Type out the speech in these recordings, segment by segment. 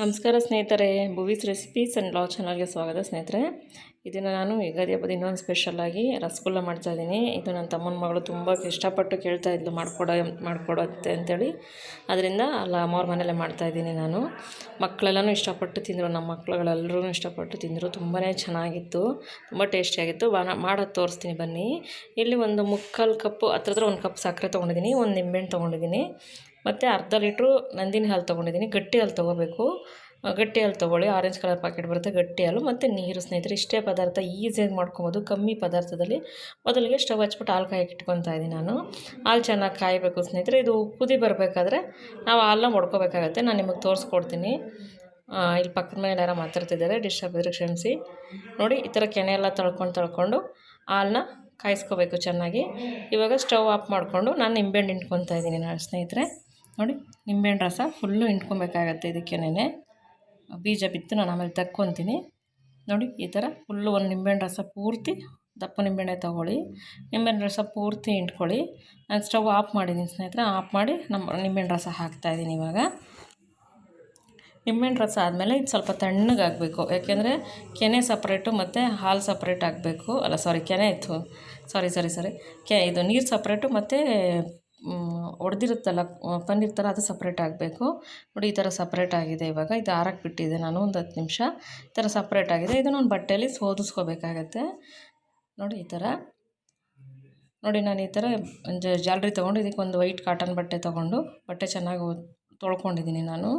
ನಮಸ್ಕಾರ ಸ್ನೇಹಿತರೆ ಭುವೀಸ್ recipes and ಲಾ ಚಾನಲ್ಗೆ ಸ್ವಾಗತ ಸ್ನೇಹಿತರೆ. ಇದನ್ನು ನಾನು ಯುಗಾದಿ ಹಬ್ಬದ ಇನ್ನೊಂದು ಸ್ಪೆಷಲಾಗಿ ರಸಗುಲ್ಲ ಮಾಡ್ತಾಯಿದ್ದೀನಿ ಇದು ನನ್ನ ತಮ್ಮನ ಮಗಳು ತುಂಬ ಇಷ್ಟಪಟ್ಟು ಕೇಳ್ತಾ ಇದ್ಲು, ಮಾಡಿಕೊಡೋ ಮಾಡಿಕೊಡತ್ತೆ ಅಂತೇಳಿ. ಅದರಿಂದ ಅಲ್ಲ ಅಮ್ಮವ್ರ ಮನೇಲೆ ಮಾಡ್ತಾಯಿದ್ದೀನಿ ನಾನು. ಮಕ್ಕಳೆಲ್ಲನೂ ಇಷ್ಟಪಟ್ಟು ತಿಂದರು, ನಮ್ಮ ಮಕ್ಕಳುಗಳೆಲ್ಲರೂ ಇಷ್ಟಪಟ್ಟು ತಿಂದರು. ತುಂಬಾ ಚೆನ್ನಾಗಿತ್ತು, ತುಂಬ ಟೇಸ್ಟಿಯಾಗಿತ್ತು ಬಾ ಮಾಡೋದು ತೋರಿಸ್ತೀನಿ ಬನ್ನಿ. ಇಲ್ಲಿ ಒಂದು ಮುಕ್ಕಾಲು ಕಪ್ಪು, ಹತ್ರ ಹತ್ರ ಒಂದು ಕಪ್ ಸಕ್ಕರೆ ತೊಗೊಂಡಿದ್ದೀನಿ, ಒಂದು ನಿಂಬೆಹಣ್ಣು ತೊಗೊಂಡಿದ್ದೀನಿ. ಮತ್ತು ಅರ್ಧ ಲೀಟ್ರು ನಂದಿನಿ ಹಾಲು ತೊಗೊಂಡಿದ್ದೀನಿ. ಗಟ್ಟಿ ಹಾಲು ತೊಗೋಬೇಕು. ಗಟ್ಟಿ ಹಾಲು ತೊಗೊಳ್ಳಿ. ಆರೆಂಜ್ ಕಲರ್ ಪ್ಯಾಕೆಟ್ ಬರುತ್ತೆ ಗಟ್ಟಿ ಹಾಲು. ಮತ್ತು ನೀರು ಸ್ನೇಹಿತರೆ, ಇಷ್ಟೇ ಪದಾರ್ಥ ಈಸಿಯಾಗಿ ಮಾಡ್ಕೊಬೋದು. ಕಮ್ಮಿ ಪದಾರ್ಥದಲ್ಲಿ ಮೊದಲಿಗೆ ಸ್ಟವ್ ಹಚ್ಬಿಟ್ಟು ಹಾಲು ಕಾಯಕ್ಕೆ ಇಟ್ಕೊತಾ ಇದ್ದೀನಿ ನಾನು. ಹಾಲು ಚೆನ್ನಾಗಿ ಕಾಯಬೇಕು ಸ್ನೇಹಿತರೆ. ಇದು ಕುದಿ ಬರಬೇಕಾದ್ರೆ ನಾವು ಹಾಲನ್ನ ಹೊಡ್ಕೋಬೇಕಾಗತ್ತೆ ನಾನು ನಿಮಗೆ ತೋರಿಸ್ಕೊಡ್ತೀನಿ. ಇಲ್ಲಿ ಪಕ್ಕದ ಮೇಲೆ ಯಾರೋ ಮಾತಾಡ್ತಿದ್ದಾರೆ. ಡಿಸ್ಟರ್ಬ್ ಇದ್ರೆ ಕ್ಷಮಿಸಿ ನೋಡಿ, ಈ ಥರ ಕೆನೆ ಎಲ್ಲ ತೊಳ್ಕೊಂಡು ತೊಳ್ಕೊಂಡು ಹಾಲನ್ನ ಕಾಯಿಸ್ಕೋಬೇಕು ಚೆನ್ನಾಗಿ. ಇವಾಗ ಸ್ಟವ್ ಆಫ್ ಮಾಡಿಕೊಂಡು ನಾನು ನಿಂಬೆಹಣ್ಣು ಇಟ್ಕೊತಾ ಇದ್ದೀನಿ ನಾನು ಸ್ನೇಹಿತರೆ. ನೋಡಿ, ನಿಂಬೆಹಣ್ಣು ರಸ ಫುಲ್ಲು ಹಿಂಡ್ಕೊಬೇಕಾಗತ್ತೆ ಇದಕ್ಕೇನೆ ಬೀಜ ಬಿತ್ತು, ನಾನು ಆಮೇಲೆ ತಕ್ಕೊತೀನಿ. ನೋಡಿ, ಈ ಥರ ಫುಲ್ಲು ಒಂದು ನಿಂಬೆಹಣ್ಣು ರಸ ಪೂರ್ತಿ, ದಪ್ಪ ನಿಂಬೆಹಣ್ಣೆ ತೊಗೊಳ್ಳಿ. ನಿಂಬೆಹಣ್ಣು ರಸ ಪೂರ್ತಿ ಹಿಂಡ್ಕೊಳ್ಳಿ. ನಾನು ಸ್ಟವ್ ಆಫ್ ಮಾಡಿದ್ದೀನಿ ಸ್ನೇಹಿತರೆ, ಆಫ್ ಮಾಡಿ ನಮ್ಮ ನಿಂಬೆಹಣ್ಣು ರಸ ಹಾಕ್ತಾಯಿದ್ದೀನಿ ಇವಾಗ. ನಿಂಬೆಹಣ್ಣು ರಸ ಆದಮೇಲೆ ಇದು ಸ್ವಲ್ಪ ತಣ್ಣಗಾಗಬೇಕು ಯಾಕೆಂದರೆ ಕೆನೆ ಸಪ್ರೇಟು ಮತ್ತು ಹಾಲು ಸಪ್ರೇಟ್ ಆಗಬೇಕು ಅಲ್ಲ ಸಾರಿ ಕೆನೆ ಇತ್ತು. ಸಾರಿ ಸಾರಿ ಸಾರಿ ಕೆ, ಇದು ನೀರು ಸಪ್ರೇಟು ಮತ್ತು ಒಡೆದಿರುತ್ತಲ್ಲ ಪನ್ನೀರ್ ಥರ ಅದು ಸಪ್ರೇಟ್ ಆಗಬೇಕು. ನೋಡಿ, ಈ ಥರ ಸಪ್ರೇಟ್ ಆಗಿದೆ ಇವಾಗ. ಇದು ಆರಕ್ಕೆ ಬಿಟ್ಟಿದೆ ನಾನು, ಒಂದು ಹತ್ತು ನಿಮಿಷ. ಈ ಥರ ಸಪ್ರೇಟ್ ಆಗಿದೆ. ಇದನ್ನು ಒಂದು ಬಟ್ಟೆಯಲ್ಲಿ ಸೋದಿಸ್ಕೋಬೇಕಾಗತ್ತೆ. ನೋಡಿ, ಈ ಥರ. ನೋಡಿ, ನಾನು ಈ ಥರ ಜಾಲರಿ ತೊಗೊಂಡು, ಇದಕ್ಕೆ ಒಂದು ವೈಟ್ ಕಾಟನ್ ಬಟ್ಟೆ ತೊಗೊಂಡು, ಬಟ್ಟೆ ಚೆನ್ನಾಗಿ ತೊಳ್ಕೊಂಡಿದ್ದೀನಿ ನಾನು.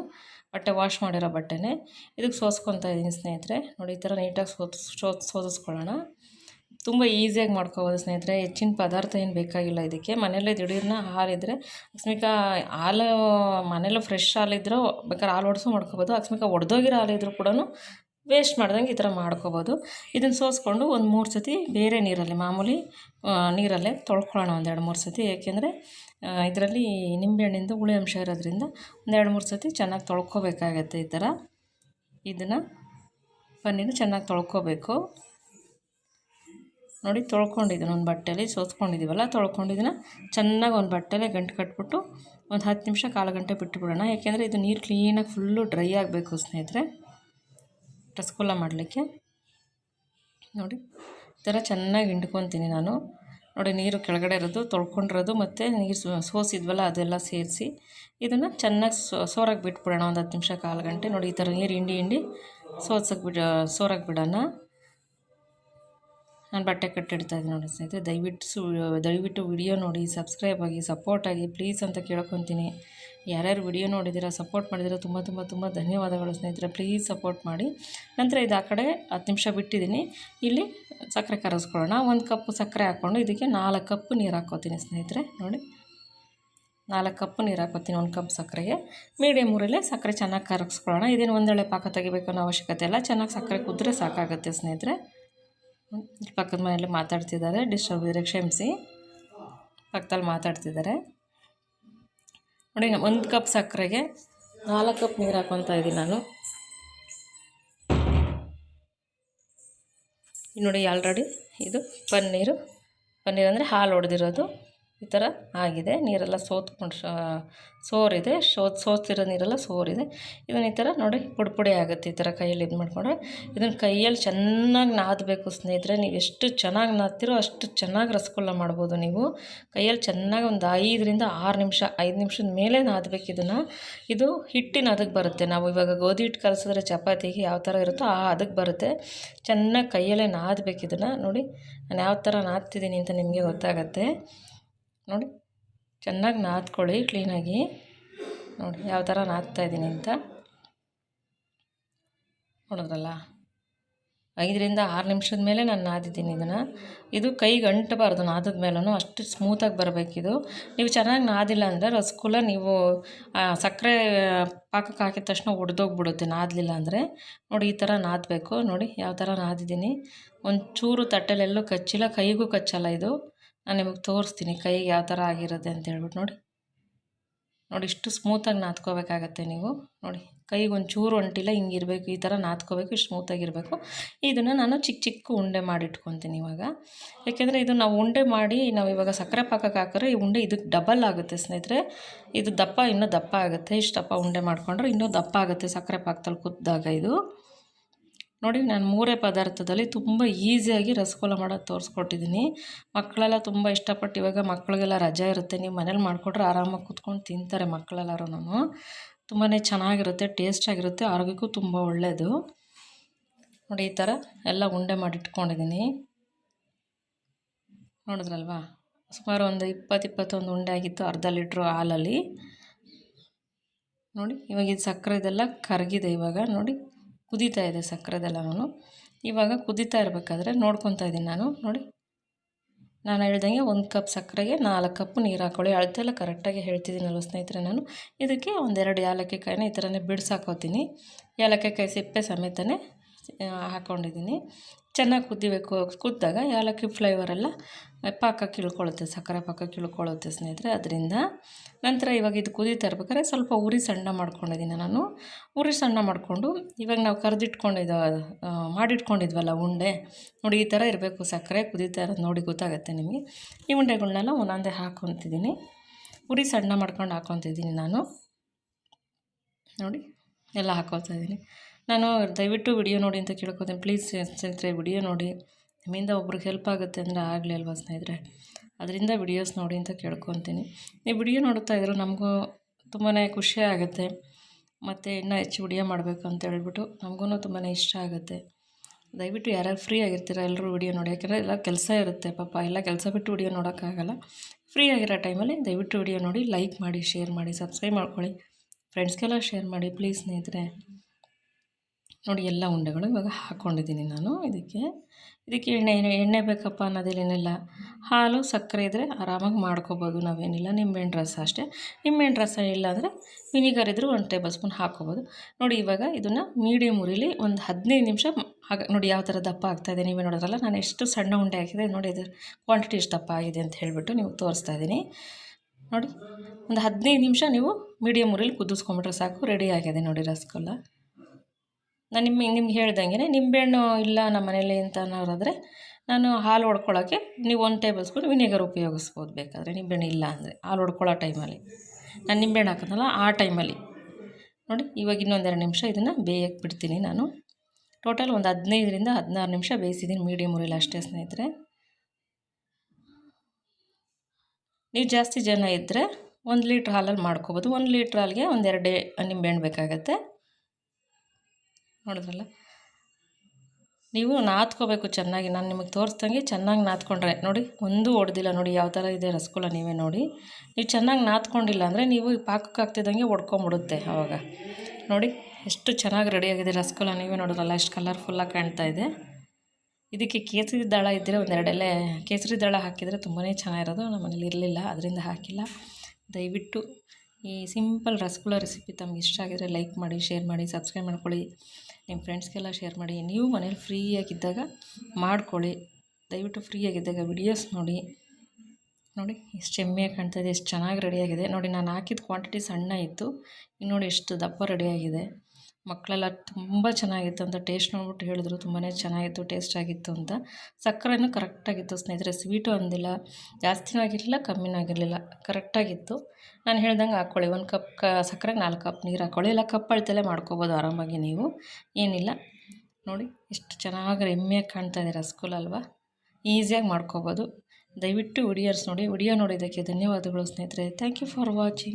ಬಟ್ಟೆ ವಾಶ್ ಮಾಡಿರೋ ಬಟ್ಟೆನೇ. ಇದಕ್ಕೆ ಸೋಸ್ಕೊತಾ ಇದ್ದೀನಿ ಸ್ನೇಹಿತರೆ. ನೋಡಿ, ಈ ಥರ ನೀಟಾಗಿ ಸೋಸ್ ಸೋ ಸೋದಿಸ್ಕೊಳ್ಳೋಣ. ತುಂಬ ಈಸಿಯಾಗಿ ಮಾಡ್ಕೋಬೋದು ಸ್ನೇಹಿತರೆ, ಹೆಚ್ಚಿನ ಪದಾರ್ಥ ಏನು ಬೇಕಾಗಿಲ್ಲ ಇದಕ್ಕೆ. ಮನೆಯಲ್ಲೇ ದಿಢೀರ್ನ ಹಾಲಿದ್ರೆ ಅಕಸ್ಮಿಕ ಹಾಲು ಮನೇಲೂ ಫ್ರೆಶ್ ಹಾಲಿದ್ರೂ ಬೇಕಾದ್ರೆ ಹಾಲು ಒಡ್ಸು ಮಾಡ್ಕೋಬೋದು. ಅಕಸ್ಮಿಕ ಒಡೆದೋಗಿರೋ ಹಾಲಿದ್ರು ಕೂಡ ವೇಸ್ಟ್ ಮಾಡ್ದಂಗೆ ಈ ಥರ ಮಾಡ್ಕೋಬೋದು. ಇದನ್ನು ಸೋಸ್ಕೊಂಡು ಒಂದು ಮೂರು ಸತಿ ಬೇರೆ ನೀರಲ್ಲಿ, ಮಾಮೂಲಿ ನೀರಲ್ಲೇ ತೊಳ್ಕೊಳ್ಳೋಣ ಒಂದೆರಡು ಮೂರು ಸತಿ. ಏಕೆಂದರೆ ಇದರಲ್ಲಿ ನಿಂಬೆಹಣ್ಣಿಂದ ಹುಳಿ ಅಂಶ ಇರೋದ್ರಿಂದ ಒಂದೆರಡು ಮೂರು ಸತಿ ಚೆನ್ನಾಗಿ ತೊಳ್ಕೊಬೇಕಾಗತ್ತೆ ಈ ಥರ. ಇದನ್ನು ಪನ್ನೀರು ಚೆನ್ನಾಗಿ ತೊಳ್ಕೊಬೇಕು. ನೋಡಿ ತೊಳ್ಕೊಂಡಿದ್ದೀನಿ ಒಂದು ಬಟ್ಟೆಯಲ್ಲಿ ಸೋಸ್ಕೊಂಡಿದ್ದೀವಲ್ಲ ತೊಳ್ಕೊಂಡಿದ್ದನ್ನ ಚೆನ್ನಾಗಿ ಒಂದು ಬಟ್ಟೆಲೆ ಗಂಟು ಕಟ್ಬಿಟ್ಟು ಒಂದು ಹತ್ತು ನಿಮಿಷ ಕಾಲು ಗಂಟೆ ಬಿಟ್ಟುಬಿಡೋಣ ಯಾಕೆಂದರೆ ಇದು ನೀರು ಕ್ಲೀನಾಗಿ ಫುಲ್ಲು ಡ್ರೈ ಆಗಬೇಕು ಸ್ನೇಹಿತರೆ. ರಸಗುಲ್ಲ ಮಾಡಲಿಕ್ಕೆ. ನೋಡಿ, ಈ ಥರ ಚೆನ್ನಾಗಿ ಹಿಂಡ್ಕೊತೀನಿ ನಾನು. ನೋಡಿ, ನೀರು ಕೆಳಗಡೆ ಇರೋದು, ತೊಳ್ಕೊಂಡಿರೋದು ಮತ್ತು ನೀರು ಸೋಸಿದ್ವಲ್ಲ, ಅದೆಲ್ಲ ಸೇರಿಸಿ ಇದನ್ನು ಚೆನ್ನಾಗಿ ಸೋರಾಗಿ ಬಿಟ್ಬಿಡೋಣ. ಒಂದು ಹತ್ತು ನಿಮಿಷ ಕಾಲು ಗಂಟೆ. ನೋಡಿ, ಈ ಥರ ನೀರು ಹಿಂಡಿ ಹಿಂಡಿ ಸೋಸಕ್ಕೆ ಬಿಡ, ಸೋರಾಗಿ ಬಿಡೋಣ. ನಾನು ಬಟ್ಟೆ ಕಟ್ಟಿಡ್ತಾ ಇದ್ದೀನಿ ನೋಡಿ ಸ್ನೇಹಿತರೆ, ದಯವಿಟ್ಟು ಸು, ದಯವಿಟ್ಟು ವಿಡಿಯೋ ನೋಡಿ ಸಬ್ಸ್ಕ್ರೈಬ್ ಆಗಿ ಸಪೋರ್ಟ್ ಆಗಿ ಪ್ಲೀಸ್ ಅಂತ ಕೇಳ್ಕೊತೀನಿ. ಯಾರ್ಯಾರು ವಿಡಿಯೋ ನೋಡಿದ್ದೀರಾ ಸಪೋರ್ಟ್ ಮಾಡಿದ್ದೀರಾ, ತುಂಬ ತುಂಬ ತುಂಬ ಧನ್ಯವಾದಗಳು ಸ್ನೇಹಿತರೆ. ಪ್ಲೀಸ್ ಸಪೋರ್ಟ್ ಮಾಡಿ. ನಂತರ ಇದು ಆ ಕಡೆ ಹತ್ತು ನಿಮಿಷ ಬಿಟ್ಟಿದ್ದೀನಿ. ಇಲ್ಲಿ ಸಕ್ಕರೆ ಕರಗಿಸ್ಕೊಳ್ಳೋಣ ಒಂದು ಕಪ್ ಸಕ್ಕರೆ ಹಾಕ್ಕೊಂಡು ಇದಕ್ಕೆ ನಾಲ್ಕು ಕಪ್ ನೀರು ಹಾಕ್ಕೋತೀನಿ ಸ್ನೇಹಿತರೆ. ನೋಡಿ. ನಾಲ್ಕು ಕಪ್ ನೀರು ಹಾಕೋತೀನಿ ಒಂದು ಕಪ್ ಸಕ್ಕರೆಗೆ. ಮೀಡಿಯಮ್ ಊರಲ್ಲೇ ಸಕ್ಕರೆ ಚೆನ್ನಾಗಿ ಕರಗಿಸ್ಕೊಳ್ಳೋಣ ಇದೇನು ಒಂದೊಳ್ಳೆ ಪಾಕ ತೆಗಿಬೇಕು ಅನ್ನೋ ಅವಶ್ಯಕತೆ ಇಲ್ಲ. ಚೆನ್ನಾಗಿ ಸಕ್ಕರೆ ಕುದ್ರೆ ಸಾಕಾಗುತ್ತೆ ಸ್ನೇಹಿತರೆ. ಪಕ್ಕದ ಮನೆಯಲ್ಲಿ ಮಾತಾಡ್ತಿದ್ದಾರೆ. ಡಿಸ್ಟರ್ಬ್ ಇದ್ರೆ ಕ್ಷಮಿಸಿ. ಪಕ್ಕದಲ್ಲಿ ಮಾತಾಡ್ತಿದ್ದಾರೆ. ನೋಡಿ ಒಂದು ಕಪ್ ಸಕ್ಕರೆಗೆ ನಾಲ್ಕು ಕಪ್ ನೀರು ಹಾಕ್ಕೊತಾ ಇದ್ದೀನಿ ನಾನು. ನೋಡಿ, ಆಲ್ರೆಡಿ ಇದು ಪನ್ನೀರು. ಪನ್ನೀರ್ ಅಂದರೆ ಹಾಲು ಹೊಡೆದಿರೋದು. ಈ ಥರ ಆಗಿದೆ. ನೀರೆಲ್ಲ ಸೋತ್ಕೊಂಡು ಸೋರಿದೆ. ಸೋತ್ ಸೋತಿರೋ ನೀರೆಲ್ಲ ಸೋರಿದೆ. ಇದನ್ನು ಈ ಥರ ನೋಡಿ ಪುಡಿ ಪುಡಿ ಆಗುತ್ತೆ ಈ ಥರ ಕೈಯಲ್ಲಿ ಇದು ಮಾಡಿಕೊಂಡ್ರೆ. ಇದನ್ನು ಕೈಯಲ್ಲಿ ಚೆನ್ನಾಗಿ ನಾದಬೇಕು ಸ್ನೇಹಿತರೆ. ನೀವು ಎಷ್ಟು ಚೆನ್ನಾಗಿ ನಾದ್ತಿರೋ ಅಷ್ಟು ಚೆನ್ನಾಗಿ ರಸಗುಲ್ಲ ಮಾಡ್ಬೋದು ನೀವು. ಕೈಯಲ್ಲಿ ಚೆನ್ನಾಗಿ ಒಂದು ಐದರಿಂದ ಆರು ನಿಮಿಷ, ಐದು ನಿಮಿಷದ ಮೇಲೆ ನಾದಬೇಕು ಇದನ್ನು. ಇದು ಹಿಟ್ಟಿನ ಅದಕ್ಕೆ ಬರುತ್ತೆ. ನಾವು ಇವಾಗ ಗೋಧಿ ಹಿಟ್ಟು ಕಲಸಿದ್ರೆ ಚಪಾತಿಗೆ ಯಾವ ಥರ ಇರುತ್ತೋ ಆ ಅದಕ್ಕೆ ಬರುತ್ತೆ. ಚೆನ್ನಾಗಿ ಕೈಯಲ್ಲೇ ನಾದಬೇಕು ಇದನ್ನು. ನೋಡಿ, ನಾನು ಯಾವ ಥರ ನಾದ್ತಿದ್ದೀನಿ ಅಂತ ನಿಮಗೆ ಗೊತ್ತಾಗತ್ತೆ. ನೋಡಿ, ಚೆನ್ನಾಗಿ ನಾದ್ಕೊಳ್ಳಿ ಕ್ಲೀನಾಗಿ ನೋಡಿ, ಯಾವ ಥರ ನಾದ್ತಾ ಇದ್ದೀನಿ ಅಂತ. ನೋಡಿದ್ರಲ್ಲ? ಐದರಿಂದ ಆರು ನಿಮಿಷದ ಮೇಲೆ ನಾನು ನಾದಿದ್ದೀನಿ ಇದನ್ನು. ಇದು ಕೈಗೆ ಅಂಟಬಾರ್ದು ನಾದದ ಮೇಲೂ ಅಷ್ಟು ಸ್ಮೂತಾಗಿ ಬರಬೇಕಿದು. ನೀವು ಚೆನ್ನಾಗಿ ನಾದಿಲ್ಲ ಅಂದರೆ ರಸಗುಲ್ಲ ನೀವು ಸಕ್ಕರೆ ಪಾಕಕ್ಕೆ ಹಾಕಿದ ತಕ್ಷಣ ಒಡೆದೋಗ್ಬಿಡುತ್ತೆ ನಾದಲಿಲ್ಲ ಅಂದರೆ. ನೋಡಿ, ಈ ಥರ ನಾದಬೇಕು. ನೋಡಿ, ಯಾವ ಥರ ನಾದಿದ್ದೀನಿ. ಒಂಚೂರು ತಟ್ಟೆಲೆಲ್ಲೂ ಕಚ್ಚಿಲ್ಲ, ಕೈಗೂ ಕಚ್ಚಲ್ಲ ಇದು. ನಾನು ನಿಮಗೆ ತೋರಿಸ್ತೀನಿ ಕೈಗೆ ಯಾವ ಥರ ಆಗಿರೋದೆ ಅಂತ ಹೇಳ್ಬಿಟ್ಟು ನೋಡಿ. ನೋಡಿ ಇಷ್ಟು ಸ್ಮೂತಾಗಿ ನಾದ್ಕೋಬೇಕಾಗತ್ತೆ ನೀವು. ನೋಡಿ ಕೈಗೆ ಒಂಚೂರು ಅಂಟಿಲ್ಲ ಹಿಂಗಿರಬೇಕು ಈ ಥರ ನಾದ್ಕೋಬೇಕು ಇಷ್ಟು ಸ್ಮೂತಾಗಿರಬೇಕು ಇದನ್ನು ನಾನು ಚಿಕ್ಕ ಚಿಕ್ಕ ಉಂಡೆ ಮಾಡಿ ಇಟ್ಕೊತೀನಿ ಇವಾಗ. ಯಾಕೆಂದರೆ ಇದು ನಾವು ಉಂಡೆ ಮಾಡಿ ನಾವು ಇವಾಗ ಸಕ್ಕರೆ ಪಾಕಕ್ಕೆ ಹಾಕಿದ್ರೆ ಈ ಉಂಡೆ ಇದಕ್ಕೆ ಡಬಲ್ ಆಗುತ್ತೆ ಸ್ನೇಹಿತರೆ. ಇದು ದಪ್ಪ, ಇನ್ನೂ ದಪ್ಪ ಆಗುತ್ತೆ. ಇಷ್ಟು ದಪ್ಪ ಉಂಡೆ ಮಾಡಿಕೊಂಡ್ರೆ ಇನ್ನೂ ದಪ್ಪ ಆಗುತ್ತೆ ಸಕ್ಕರೆ ಪಾಕದಲ್ಲಿ ಕುದ್ದಾಗ ಇದು. ನೋಡಿ ನಾನು ಮೂರೇ ಪದಾರ್ಥದಲ್ಲಿ ತುಂಬ ಈಸಿಯಾಗಿ ರಸಗುಲ್ಲ ಮಾಡೋದು ತೋರಿಸ್ಕೊಟ್ಟಿದ್ದೀನಿ. ಮಕ್ಕಳೆಲ್ಲ ತುಂಬ ಇಷ್ಟಪಟ್ಟು ಇವಾಗ ಮಕ್ಕಳಿಗೆಲ್ಲ ರಜಾ ಇರುತ್ತೆ. ನೀವು ಮನೇಲಿ ಮಾಡಿಕೊಟ್ರೆ ಆರಾಮಾಗಿ ಕೂತ್ಕೊಂಡು ತಿಂತಾರೆ ಮಕ್ಕಳೆಲ್ಲರೂ ತುಂಬಾ ಚೆನ್ನಾಗಿರುತ್ತೆ ಟೇಸ್ಟಾಗಿರುತ್ತೆ ಆರೋಗ್ಯಕ್ಕೂ ತುಂಬ ಒಳ್ಳೆಯದು ನೋಡಿ ಈ ಥರ ಎಲ್ಲ ಉಂಡೆ ಮಾಡಿಟ್ಕೊಂಡಿದ್ದೀನಿ ನೋಡಿದ್ರಲ್ವಾ? ಸುಮಾರು ಒಂದು ಇಪ್ಪತ್ತು, ಇಪ್ಪತ್ತೊಂದು ಉಂಡೆ ಆಗಿತ್ತು ಅರ್ಧ ಲೀಟ್ರು ಹಾಲಲ್ಲಿ. ನೋಡಿ ಇವಾಗ ಇದು ಸಕ್ಕರೆ ಇದೆಲ್ಲ ಕರಗಿದೆ ಇವಾಗ. ನೋಡಿ ಕುದೀತಾ ಇದೆ ಸಕ್ಕರೆದೆಲ್ಲನೂ ಇವಾಗ ಕುದೀತಾ ಇರಬೇಕಾದ್ರೆ ನೋಡ್ಕೊತಾ ಇದ್ದೀನಿ ನಾನು. ನೋಡಿ. ನಾನು ಹೇಳ್ದಂಗೆ ಒಂದು ಕಪ್ ಸಕ್ಕರೆಗೆ ನಾಲ್ಕು ಕಪ್ ನೀರು ಹಾಕೊಳ್ಳಿ ಅಳತೆಲ್ಲ ಕರೆಕ್ಟಾಗಿ ಹೇಳ್ತಿದ್ದೀನಲ್ವ ಸ್ನೇಹಿತರೆ ನಾನು. ಇದಕ್ಕೆ ಒಂದೆರಡು ಏಲಕ್ಕಿ ಕಾಯಿನ ಈ ಥರನೇ ಬಿಡ್ಸಾಕೋತೀನಿ. ಏಲಕ್ಕಿ ಕಾಯಿ ಸಿಪ್ಪೆ ಸಮೇತನೇ ಹಾಕ್ಕೊಂಡಿದ್ದೀನಿ ಚೆನ್ನಾಗಿ ಕುದಿಬೇಕು ಕುದ್ದಾಗ ಏಲಕ್ಕಿ ಫ್ಲೇವರೆಲ್ಲ ಪಾಕ ಕೀಳ್ಕೊಳ್ಳುತ್ತೆ ಸಕ್ಕರೆ ಪಾಕ ಕೀಳ್ಕೊಳ್ಳುತ್ತೆ ಸ್ನೇಹಿತರೆ. ಅದರಿಂದ ನಂತರ ಇವಾಗ ಇದು ಕುದೀತಾ ಇರ್ಬೇಕಾದ್ರೆ ಸ್ವಲ್ಪ ಉರಿ ಸಣ್ಣ ಮಾಡ್ಕೊಂಡಿದ್ದೀನಿ ನಾನು. ಉರಿ ಸಣ್ಣ ಮಾಡಿಕೊಂಡು ಇವಾಗ ನಾವು ಕರೆದಿಟ್ಕೊಂಡಿದ್ದ ಮಾಡಿಟ್ಕೊಂಡಿದ್ವಲ್ಲ ಉಂಡೆ, ನೋಡಿ ಈ ಥರ ಇರಬೇಕು ಸಕ್ಕರೆ ಕುದೀತಾ ಇರೋದು ನೋಡಿ ಗೊತ್ತಾಗುತ್ತೆ ನಿಮಗೆ. ಈ ಉಂಡೆಗಳನ್ನೆಲ್ಲ ಒಂದೊಂದೇ ಹಾಕೊತಿದ್ದೀನಿ. ಉರಿ ಸಣ್ಣ ಮಾಡ್ಕೊಂಡು ಹಾಕೊತಿದ್ದೀನಿ ನಾನು. ನೋಡಿ, ಎಲ್ಲ ಹಾಕೋತಾ ಇದ್ದೀನಿ. ನಾನು ದಯವಿಟ್ಟು ವಿಡಿಯೋ ನೋಡಿ ಅಂತ ಕೇಳ್ಕೊತೀನಿ. ಪ್ಲೀಸ್ ಸ್ನೇಹಿತರೆ, ವಿಡಿಯೋ ನೋಡಿ. ನಿಮ್ಮಿಂದ ಒಬ್ರಿಗೆ ಹೆಲ್ಪ್ ಆಗುತ್ತೆ ಅಂದರೆ ಆಗಲಿ ಅಲ್ವಾ ಸ್ನೇಹಿತರೆ? ಅದರಿಂದ ವಿಡಿಯೋಸ್ ನೋಡಿ ಅಂತ ಕೇಳ್ಕೊತೀನಿ. ನೀವು ವಿಡಿಯೋ ನೋಡ್ತಾ ಇದ್ರು ನಮಗೂ ತುಂಬಾ ಖುಷಿ ಆಗುತ್ತೆ. ಮತ್ತು ಇನ್ನೂ ಹೆಚ್ಚು ವಿಡಿಯೋ ಮಾಡಬೇಕು ಅಂತ ಹೇಳ್ಬಿಟ್ಟು ನಮಗೂ ತುಂಬಾ ಇಷ್ಟ ಆಗುತ್ತೆ. ದಯವಿಟ್ಟು ಯಾರ್ಯಾರು ಫ್ರೀ ಆಗಿರ್ತೀರ ಎಲ್ಲರೂ ವಿಡಿಯೋ ನೋಡಿ. ಯಾಕೆಂದರೆ ಎಲ್ಲ ಕೆಲಸ ಇರುತ್ತೆ ಪಾಪ. ಎಲ್ಲ ಕೆಲಸ ಬಿಟ್ಟು ವಿಡಿಯೋ ನೋಡೋಕ್ಕಾಗಲ್ಲ. ಫ್ರೀ ಆಗಿರೋ ಟೈಮಲ್ಲಿ ದಯವಿಟ್ಟು ವಿಡಿಯೋ ನೋಡಿ ಲೈಕ್ ಮಾಡಿ ಶೇರ್ ಮಾಡಿ ಸಬ್ಸ್ಕ್ರೈಬ್ ಮಾಡ್ಕೊಳ್ಳಿ. ಫ್ರೆಂಡ್ಸ್ಗೆಲ್ಲ ಶೇರ್ ಮಾಡಿ ಪ್ಲೀಸ್ ಸ್ನೇಹಿತರೆ. ನೋಡಿ ಎಲ್ಲ ಉಂಡೆಗಳು ಇವಾಗ ಹಾಕ್ಕೊಂಡಿದ್ದೀನಿ ನಾನು ಇದಕ್ಕೆ. ಇದಕ್ಕೆ ಎಣ್ಣೆ ಎಣ್ಣೆ ಬೇಕಪ್ಪ ಅನ್ನೋದೇನಿಲ್ಲ ಹಾಲು, ಸಕ್ಕರೆ ಇದ್ದರೆ ಆರಾಮಾಗಿ ಮಾಡ್ಕೋಬೋದು ನಾವೇನಿಲ್ಲ. ನಿಂಬೆಹಣ್ಣು ರಸ ಅಷ್ಟೇ. ನಿಂಬೆಹಣ್ಣು ರಸ ಇಲ್ಲ ಅಂದರೆ ವಿನಿಗರ್ ಇದ್ದರೂ ಒಂದು ಟೇಬಲ್ ಸ್ಪೂನ್ ಹಾಕ್ಕೋಬೋದು. ನೋಡಿ ಇವಾಗ ಇದನ್ನು ಮೀಡಿಯಮ್ ಉರಿಲಿ ಒಂದು ಹದಿನೈದು ನಿಮಿಷ ಹಾಗೆ, ನೋಡಿ ಯಾವ ಥರ ದಪ್ಪ ಆಗ್ತಾಯಿದೆ ನೀವೇ ನೋಡೋದ್ರಲ್ಲ, ನಾನು ಎಷ್ಟು ಸಣ್ಣ ಉಂಡೆ ಹಾಕಿದೆ ನೋಡಿ ಇದು ಕ್ವಾಂಟಿಟಿ ಎಷ್ಟು ದಪ್ಪ ಆಗಿದೆ ಅಂತ ಹೇಳಿಬಿಟ್ಟು ನೀವು ತೋರಿಸ್ತಾ ಇದ್ದೀನಿ. ನೋಡಿ ಒಂದು ಹದಿನೈದು ನಿಮಿಷ ನೀವು ಮೀಡಿಯಮ್ ಉರಿಲಿ ಕುದಿಸ್ಕೊಂಬಿಟ್ರೆ ಸಾಕು ರೆಡಿ ಆಗಿದೆ ನೋಡಿ ರಸಗುಲ್ಲ. ನಾನು ನಿಮ್ಮ ನಿಮ್ಗೆ ಹೇಳ್ದಂಗೆ ನಿಂಬೆಹಣ್ಣು ಇಲ್ಲ ನಮ್ಮ ಮನೇಲಿ ಅಂತ ಅನ್ನೋರಾದರೆ ನಾನು ಹಾಲು ಹೊಡ್ಕೊಳ್ಳೋಕ್ಕೆ ನೀವು ಒಂದು ಟೇಬಲ್ ಸ್ಪೂನ್ ವಿನೆಗರ್ ಉಪಯೋಗಿಸ್ಬೋದು ಬೇಕಾದರೆ, ನಿಂಬೆಹಣ್ಣು ಇಲ್ಲ ಅಂದರೆ. ಹಾಲು ಹೊಡ್ಕೊಳ್ಳೋ ಟೈಮಲ್ಲಿ. ನಾನು ನಿಂಬೆಹಣ್ಣು ಹಾಕೋದಲ್ಲ ಆ ಟೈಮಲ್ಲಿ. ನೋಡಿ, ಇವಾಗ ಇನ್ನೊಂದೆರಡು ನಿಮಿಷ ಇದನ್ನು ಬೇಯಕ್ಕೆ ಬಿಡ್ತೀನಿ ನಾನು. ಟೋಟಲ್ ಒಂದು ಹದಿನೈದರಿಂದ ಹದಿನಾರು ನಿಮಿಷ ಬೇಯಿಸಿದ್ದೀನಿ ಮೀಡಿಯಮ್ ಉರಿಲಿ ಅಷ್ಟೇ ಸ್ನೇಹಿತರೆ. ನೀವು ಜಾಸ್ತಿ ಜನ ಇದ್ದರೆ ಒಂದು ಲೀಟ್ರ್ ಹಾಲಲ್ಲಿ ಮಾಡ್ಕೋಬೋದು. ಒಂದು ಲೀಟ್ರ್ ಹಾಲಿಗೆ ಒಂದೆರಡು ನಿಂಬೆಹಣ್ಣು ಬೇಕಾಗತ್ತೆ. ನೋಡಿದ್ರಲ್ಲ? ನೀವು ನಾದ್ಕೋಬೇಕು ಚೆನ್ನಾಗಿ. ನಾನು ನಿಮಗೆ ತೋರಿಸ್ದಂಗೆ ಚೆನ್ನಾಗಿ ನಾದ್ಕೊಂಡ್ರೆ. ನೋಡಿ, ಒಂದೂ ಒಡ್ದಿಲ್ಲ. ನೋಡಿ, ಯಾವ ಥರ ಇದೆ ರಸಗುಲ್ಲ ನೀವೇ ನೋಡಿ. ನೀವು ಚೆನ್ನಾಗಿ ನಾದ್ಕೊಂಡಿಲ್ಲ ಅಂದರೆ ನೀವು ಪಾಕಕ್ಕೆ ಹಾಕ್ತಿದ್ದಂಗೆ ಒಡ್ಕೊಂಬಿಡುತ್ತೆ ಆವಾಗ ನೋಡಿ, ಎಷ್ಟು ಚೆನ್ನಾಗಿ ರೆಡಿಯಾಗಿದೆ ರಸಗುಲ್ಲ. ನೀವೇ ನೋಡಿದ್ರಲ್ಲ, ಎಷ್ಟು ಕಲರ್ಫುಲ್ಲಾಗಿ ಕಾಣ್ತಾ ಇದೆ. ಇದಕ್ಕೆ ಕೇಸರಿ ದಳ ಇದ್ದರೆ ಒಂದೆರಡೆಲೆ ಕೇಸರಿ ದಳ ಹಾಕಿದರೆ ತುಂಬಾ ಚೆನ್ನಾಗಿರೋದು. ನಮ್ಮ ಮನೇಲಿ ಇರಲಿಲ್ಲ, ಅದರಿಂದ ಹಾಕಿಲ್ಲ. ದಯವಿಟ್ಟು ಈ ಸಿಂಪಲ್ ರಸಗುಲ್ಲ ರೆಸಿಪಿ ತಮ್ಗೆ ಇಷ್ಟ ಆಗಿದರೆ ಲೈಕ್ ಮಾಡಿ, ಶೇರ್ ಮಾಡಿ, ಸಬ್ಸ್ಕ್ರೈಬ್ ಮಾಡ್ಕೊಳ್ಳಿ. ನಿಮ್ಮ ಫ್ರೆಂಡ್ಸ್ಗೆಲ್ಲ ಶೇರ್ ಮಾಡಿ. ನೀವು ಮನೇಲಿ ಫ್ರೀಯಾಗಿದ್ದಾಗ ಮಾಡ್ಕೊಳ್ಳಿ. ದಯವಿಟ್ಟು ಫ್ರೀಯಾಗಿದ್ದಾಗ ವಿಡಿಯೋಸ್ ನೋಡಿ. ನೋಡಿ, ಎಷ್ಟು ಚೆಮ್ಮೆಯಾಗಿ ಕಾಣ್ತಾಯಿದೆ ಎಷ್ಟು ಚೆನ್ನಾಗಿ ರೆಡಿಯಾಗಿದೆ. ನೋಡಿ, ನಾನು ಹಾಕಿದ ಕ್ವಾಂಟಿಟಿ ಸಣ್ಣ ಇತ್ತು. ಈಗ ನೋಡಿ, ಎಷ್ಟು ದಪ್ಪ ರೆಡಿಯಾಗಿದೆ. ಮಕ್ಕಳೆಲ್ಲ ತುಂಬ ಚೆನ್ನಾಗಿತ್ತು ಅಂತ ಟೇಸ್ಟ್ ನೋಡ್ಬಿಟ್ಟು ಹೇಳಿದ್ರು. ತುಂಬಾ ಚೆನ್ನಾಗಿತ್ತು, ಟೇಸ್ಟ್ ಆಗಿತ್ತು ಅಂತ. ಸಕ್ಕರೆನೂ ಕರೆಕ್ಟಾಗಿತ್ತು ಸ್ನೇಹಿತರೆ. ಸ್ವೀಟು ಅಂದಿಲ್ಲ. ಜಾಸ್ತಿನೂ ಆಗಿರಲಿಲ್ಲ, ಕಮ್ಮಿನೂ ಆಗಿರಲಿಲ್ಲ. ಕರೆಕ್ಟಾಗಿತ್ತು ನಾನು ಹೇಳ್ದಂಗೆ ಹಾಕ್ಕೊಳ್ಳಿ. ಒಂದು ಕಪ್ ಕ ಸಕ್ಕರೆಗೆ ನಾಲ್ಕು ಕಪ್ ನೀರು ಹಾಕ್ಕೊಳ್ಳಿ. ಇಲ್ಲ, ಕಪ್ ಅಳ್ತಲೇ ಮಾಡ್ಕೋಬೋದು ಆರಾಮಾಗಿ ನೀವು. ಏನಿಲ್ಲ. ನೋಡಿ, ಎಷ್ಟು ಚೆನ್ನಾಗಿ ಎಮ್ಮೆಯಾಗಿ ಕಾಣ್ತಾ ಇದೆ. ರಸಗುಲ್ಲ ಅಲ್ವಾ? ಈಸಿಯಾಗಿ ಮಾಡ್ಕೋಬೋದು. ದಯವಿಟ್ಟು ವಿಡಿಯೋಸ್ ನೋಡಿ. ವಿಡಿಯೋ ನೋಡಿದ್ದಕ್ಕೆ ಧನ್ಯವಾದಗಳು ಸ್ನೇಹಿತರೆ. Thank you for watching